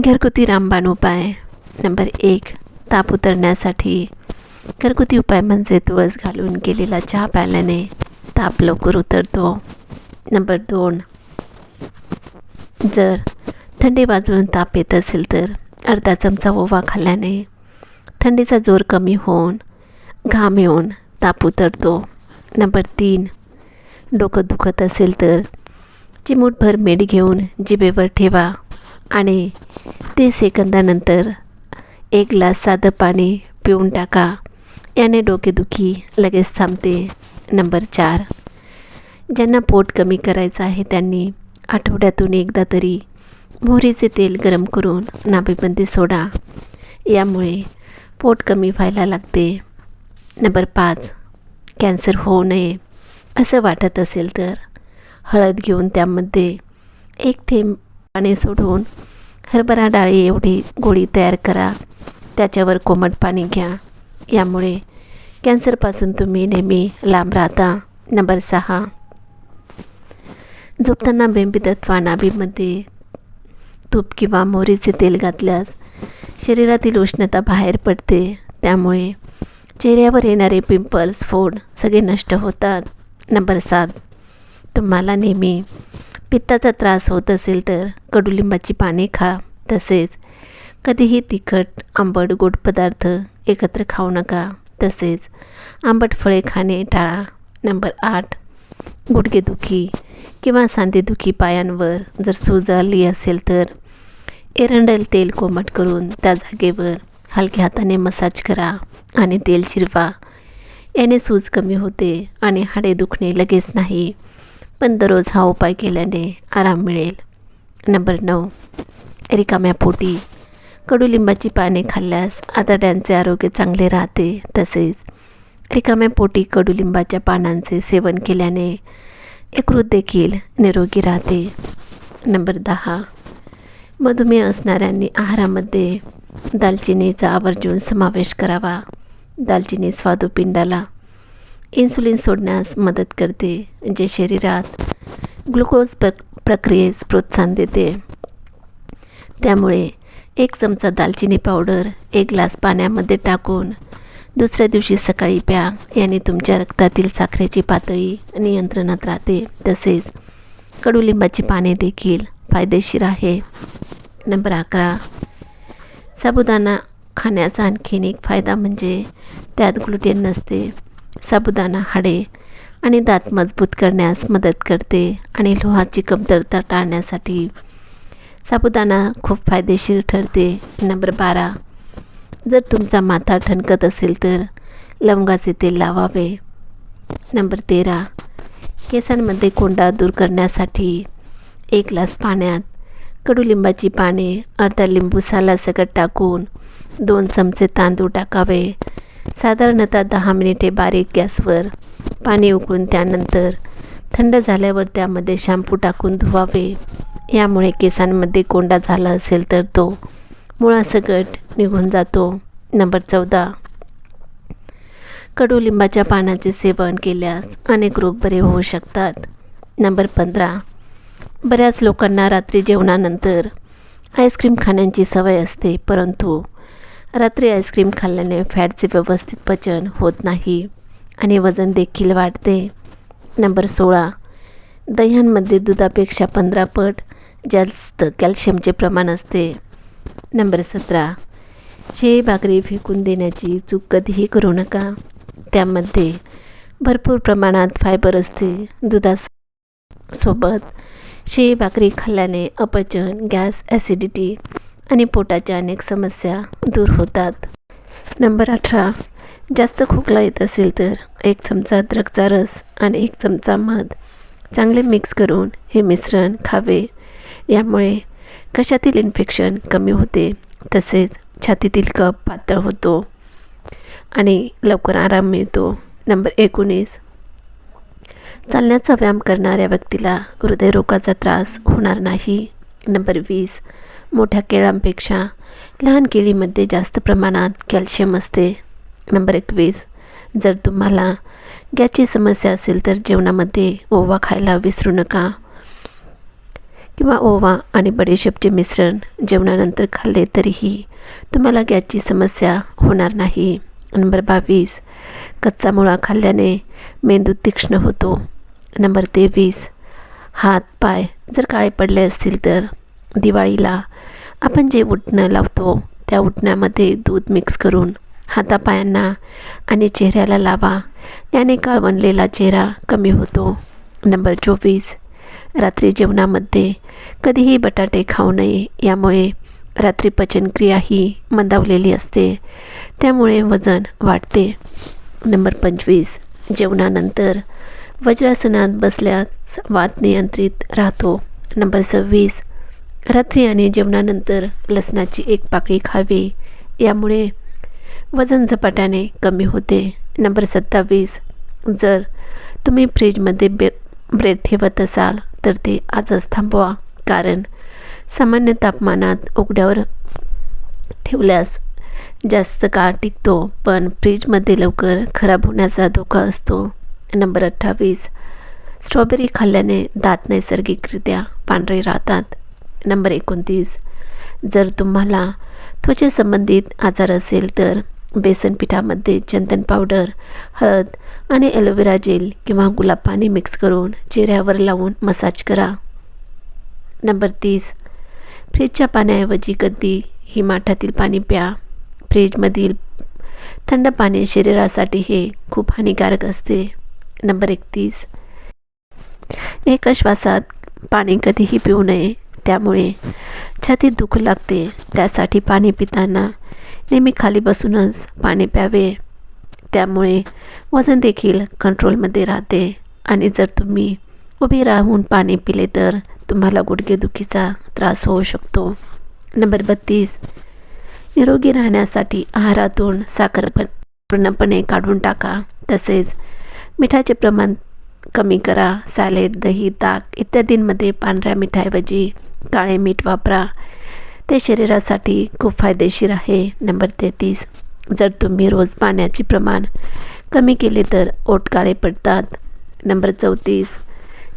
घरगुती रामबाण उपाय. नंबर एक ताप उतरण्यासाठी. घरगुती उपाय म्हणजे तुळस घालून केलेला चहा प्यायल्याने ताप लवकर उतरतो. नंबर दोन जर थंडी वाजवून ताप येत असेल तर अर्धा चमचा ओवा खाल्ल्याने थंडीचा जोर कमी होऊन घाम येऊन ताप उतरतो. नंबर तीन डोकं दुखत असेल तर चिमूटभर मीठ घेऊन जिभेवर ठेवा. आणि तीस सेकंदानंतर एक ग्लास साधं पाणी पिऊन टाका. याने डोकेदुखी लगेच थांबते. नंबर चार. ज्यांना पोट कमी करायचं आहे त्यांनी आठवड्यातून एकदा तरी मोहरीचे तेल गरम करून नाभीबंदी सोडा. यामुळे पोट कमी व्हायला लागते. नंबर पाच. कॅन्सर होऊ नये. असं वाटत असेल तर हळद घेऊन त्यामध्ये एक थेंब पाणी सोडून हरभरा डाळी एवढी गोळी तयार करा. त्याच्यावर कोमट पाणी घ्या. यामुळे कॅन्सरपासून तुम्ही नेहमी लांब राहता. नंबर सहा. झोपताना बेंबीत नाभीमध्ये तूप किंवा मोहरीचे तेल घातल्यास शरीरातील उष्णता बाहेर पडते. त्यामुळे चेहऱ्यावर येणारे पिंपल्स फोड सगळे नष्ट होतात. नंबर सात. तुम्हाला नेहमी पित्ताचा त्रास होत असेल तर कडुलिंबाची पाने खा. तसेच कधीही तिखट आंबट गोड पदार्थ एकत्र खाऊ नका. तसेच आंबट फळे खाणे टाळा. नंबर आठ गुडघेदुखी किंवा सांधेदुखी पायांवर जर सूज आली असेल तर एरंडल तेल कोमट करून त्या जागेवर हलक्या हाताने मसाज करा आणि तेल शिरवा. याने सूज कमी होते आणि हाडे दुखणे लगेच नाही. पण दररोज हा उपाय केल्याने आराम मिळेल. नंबर नऊ. रिकाम्या पोटी. कडुलिंबाची पाने खाल्ल्यास आतड्यांचे आरोग्य चांगले राहते. तसेच रिकाम्या पोटी कडुलिंबाच्या पानांचे सेवन केल्याने यकृत देखील निरोगी राहते. नंबर दहा. मधुमेह असणाऱ्यांनी आहारामध्ये दालचिनीचा आवर्जून समावेश करावा. दालचिनी स्वादुपिंडाला इन्सुलिन सोडण्यास मदत करते जे शरीरात ग्लुकोज प्र प्रक्रियेस प्रोत्साहन देते. त्यामुळे एक चमचा दालचिनी पावडर एक ग्लास पाण्यामध्ये टाकून दुसऱ्या दिवशी सकाळी प्या याने तुमच्या रक्तातील साखरेची पातळी नियंत्रणात राहते. तसेच कडुलिंबाची पाने देखील फायदेशीर आहे. नंबर अकरा साबुदाणा खाण्याचा आणखीन एक फायदा म्हणजे त्यात ग्लुटेन नसते. साबुदाणा हाडे आणि दात मजबूत करण्यास मदत करते आणि लोहाची कमतरता टाळण्यासाठी साबुदाणा खूप फायदेशीर ठरते. नंबर बारा. जर तुमचा माथा ठणकत असेल तर लवंगाचे तेल लावावे. नंबर तेरा. केसांमध्ये कोंडा दूर करण्यासाठी एक ग्लास पाण्यात कडुलिंबाची पाने अर्धा लिंबू सालासकट टाकून दोन चमचे तांदूळ टाकावे. साधारणतः दहा मिनिटे बारीक गॅसवर पाणी उकळून त्यानंतर थंड झाल्यावर त्यामध्ये शॅम्पू टाकून धुवावे. यामुळे केसांमध्ये कोंडा झाला असेल तर तो मुळासकट निघून जातो. नंबर चौदा. कडुलिंबाच्या पानाचे सेवन केल्यास अनेक रोग बरे होऊ शकतात. नंबर पंधरा. बऱ्याच लोकांना रात्री जेवणानंतर आईस्क्रीम खाण्याची सवय असते परंतु रात्री आईस्क्रीम खाल्ल्याने फॅटचे व्यवस्थित पचन होत नाही आणि वजन देखील वाढते. नंबर सोळा. दह्यांमध्ये दुधापेक्षा पंधरा पट जास्त कॅल्शियमचे प्रमाण असते. नंबर सतरा. शेळी भाकरी फेकून देण्याची चूक कधीही करू नका. त्यामध्ये भरपूर प्रमाणात फायबर असते. दुधास सोबत शेळी भाकरी खाल्ल्याने अपचन गॅस ॲसिडिटी आणि पोटाच्या अनेक समस्या दूर होतात. नंबर अठरा. जास्त खोकला येत असेल तर एक चमचा अद्रकचा रस आणि एक चमचा मध. चांगले मिक्स करून हे मिश्रण खावे. यामुळे कशातील इन्फेक्शन कमी होते तसेच छातीतील कप पातळ होतो आणि लवकर आराम मिळतो. नंबर एकोणीस. चालण्याचा व्यायाम करणाऱ्या व्यक्तीला हृदयरोगाचा त्रास होणार नाही. नंबर वीस. मोठ्या केळांपेक्षा लहान केळीमध्ये जास्त प्रमाणात कॅल्शियम असते. नंबर एकवीस. जर तुम्हाला गॅसची समस्या असेल तर जेवणामध्ये ओवा खायला विसरू नका. किंवा ओवा आणि बडीशेपचे मिश्रण जेवणानंतर खाल्ले तरीही तुम्हाला गॅसची समस्या होणार नाही. नंबर बावीस. कच्चा मुळा खाल्ल्याने मेंदू तीक्ष्ण होतो. नंबर तेवीस. हात पाय जर काळे पडले असतील तर दिवाळीला आपण जे उठणं लावतो त्या उठण्यामध्ये दूध मिक्स करून हातापायांना आणि चेहऱ्याला लावा. याने काळवणलेला चेहरा कमी होतो. नंबर चोवीस. रात्री जेवणामध्ये कधीही बटाटे खाऊ नये यामुळे रात्री पचनक्रिया ही मंदावलेली असते. त्यामुळे वजन वाढते. नंबर पंचवीस. जेवणानंतर वज्रासनात बसल्यास वाद नियंत्रित राहतो. नंबर सव्वीस. रात्री आणि जेवणानंतर लसणाची एक पाकळी खावी. यामुळे वजन झपाट्याने कमी होते. नंबर सत्तावीस. जर तुम्ही फ्रीजमध्ये बे ब्रेड ठेवत असाल तर ते आजच थांबवा. कारण सामान्य तापमानात उघड्यावर ठेवल्यास जास्त काळ टिकतो पण फ्रीजमध्ये लवकर खराब होण्याचा धोका असतो. नंबर अठ्ठावीस. स्ट्रॉबेरी खाल्ल्याने दात नैसर्गिकरित्या पांढरे राहतात. नंबर एकोणतीस. जर तुम्हाला त्वचेसंबंधित आजार असेल तर बेसन पिठामध्ये चंदन पावडर हळद आणि ॲलोवेरा जेल किंवा गुलाब पाणी मिक्स करून चेहऱ्यावर लावून मसाज करा. नंबर तीस. फ्रीजच्या पाण्याऐवजी कधी ही माठातील पाणी प्या. फ्रीजमधील थंड पाणी शरीरासाठी हे खूप हानिकारक असते. नंबर एकतीस. एका श्वासात पाणी कधीही पिऊ नये त्यामुळे छातीत दुख लागते. त्यासाठी पाणी पिताना नेहमी खाली बसूनच पाणी प्यावे. त्यामुळे वजन देखील कंट्रोलमध्ये राहते. आणि जर तुम्ही उभी राहून पाणी पिले तर तुम्हाला गुडघेदुखीचा त्रास होऊ शकतो. नंबर बत्तीस. निरोगी राहण्यासाठी आहारातून साखर पण पूर्णपणे काढून टाका. तसेच मिठाचे प्रमाण कमी करा. सॅलेड दही ताक इत्यादींमध्ये पांढऱ्या मिठाऐवजी काळे मीठ वापरा. ते शरीरासाठी खूप फायदेशीर आहे. नंबर तेहतीस. जर तुम्ही रोज पाण्याचे प्रमाण कमी केले तर ओठ काळे पडतात. नंबर चौतीस.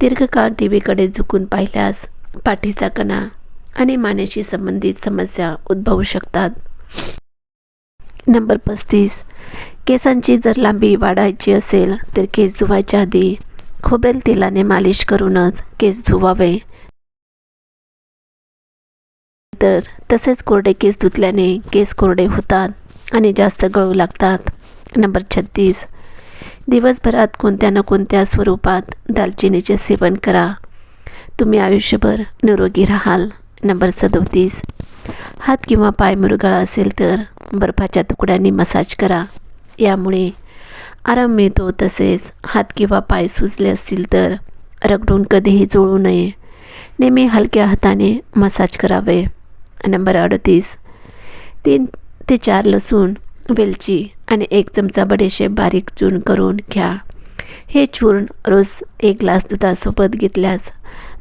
दीर्घकाळ टी व्हीकडे झुकून पाहिल्यास पाठीचा कणा आणि मानेशी संबंधित समस्या उद्भवू शकतात. नंबर पस्तीस. केसांची जर लांबी वाढायची असेल तर केस धुवायच्या आधी खोबरेल तेलाने मालिश करूनच केस धुवावे. तर तसेच कोरडे केस धुतल्याने केस कोरडे होतात आणि जास्त गळू लागतात. नंबर छत्तीस. दिवसभरात कोणत्या ना कोणत्या स्वरूपात दालचिनीचे सेवन करा. तुम्ही आयुष्यभर निरोगी राहाल. नंबर सदोतीस. हात किंवा पाय मुरगाळा असेल तर बर्फाच्या तुकड्यांनी मसाज करा. यामुळे आराम मिळतो तसेच हात किंवा पाय सुजले असतील तर रगडून कधीही जोडू नये. नेहमी हलक्या हाताने मसाज करावे. नंबर अडतीस. तीन ते चार लसूण वेलची आणि एक चमचा बडेशेप बारीक चूर्ण करून घ्या. हे चूर्ण रोज एक ग्लास दुधासोबत घेतल्यास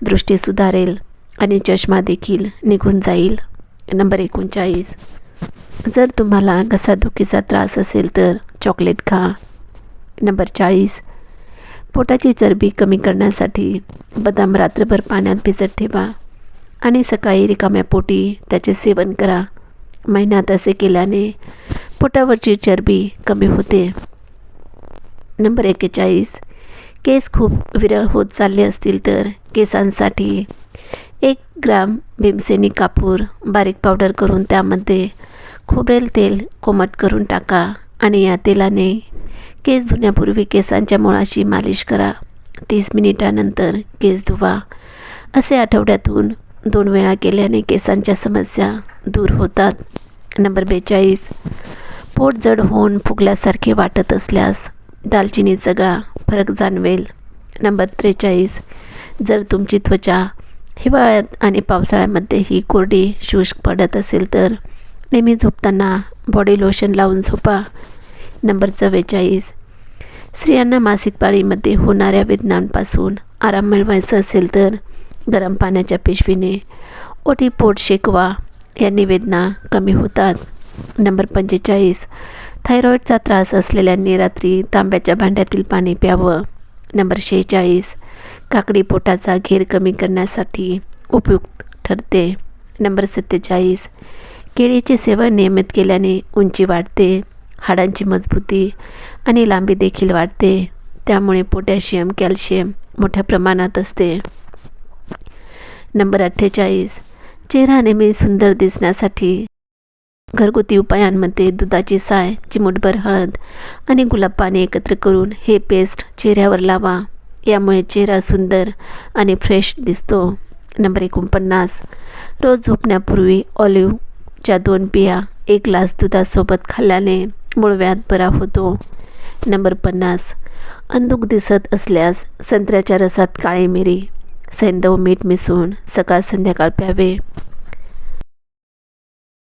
दृष्टी सुधारेल आणि चष्मा देखील निघून जाईल. नंबर एकोणचाळीस. जर तुम्हाला घसादुखीचा त्रास असेल तर चॉकलेट खा. नंबर चाळीस. पोटाची चरबी कमी करण्यासाठी बदाम रात्रभर पाण्यात भिजत ठेवा आणि सकाळी रिकाम्या पोटी त्याचे सेवन करा. महिन्यात असे केल्याने पोटावरची चरबी कमी होते. नंबर एक्केचाळीस केस खूप विरळ होत चालले असतील तर केसांसाठी एक ग्राम भीमसेनी कापूर बारीक पावडर करून त्यामध्ये खोबरेल तेल कोमट करून टाका आणि या तेलाने केस धुण्यापूर्वी केसांच्या मुळाशी मालिश करा. तीस मिनिटानंतर केस धुवा. असे आठवड्यातून दोन वेळा केल्याने केसांच्या समस्या दूर होतात. नंबर बेचाळीस. पोट जड होऊन फुगल्यासारखे वाटत असल्यास दालचिनी चगळा फरक जाणवेल. नंबर त्रेचाळीस. जर तुमची त्वचा हिवाळ्यात आणि पावसाळ्यामध्ये ही कोरडी शुष्क पडत असेल तर नेहमी झोपताना बॉडी लोशन लावून झोपा. नंबर चव्वेचाळीस. स्त्रियांना मासिक पाळीमध्ये होणाऱ्या वेदनांपासून आराम मिळवायचा असेल तर गरम पाण्याच्या पिशवीने ओटी पोट शेकवा. यांनी वेदना कमी होतात. नंबर पंचेचाळीस. थायरॉईडचा त्रास असलेल्यांनी रात्री तांब्याच्या भांड्यातील पाणी प्यावं. नंबर शेहेचाळीस. काकडी पोटाचा घेर कमी करण्यासाठी उपयुक्त ठरते. नंबर सत्तेचाळीस. केळीचे सेवन नियमित केल्याने उंची वाढते हाडांची मजबूती आणि लांबी देखील वाढते. त्यामुळे पोटॅशियम कॅल्शियम मोठ्या प्रमाणात असते. नंबर अठ्ठेचाळीस. चेहरा नेहमी सुंदर दिसण्यासाठी घरगुती उपायांमध्ये दुधाची साय चिमूटभर हळद आणि गुलाब पाणी एकत्र करून हे पेस्ट चेहऱ्यावर लावा. यामुळे चेहरा सुंदर आणि फ्रेश दिसतो. नंबर एकोणपन्नास. रोज झोपण्यापूर्वी ऑलिव्हच्या दोन बिया एक ग्लास दुधासोबत खाल्ल्याने मुळव्यात बरा होतो. नंबर पन्नास. अंधुक दिसत असल्यास संत्र्याच्या रसात काळी मिरी. सैंदव मीठ मिसळून सकाळ संध्याकाळ प्यावे.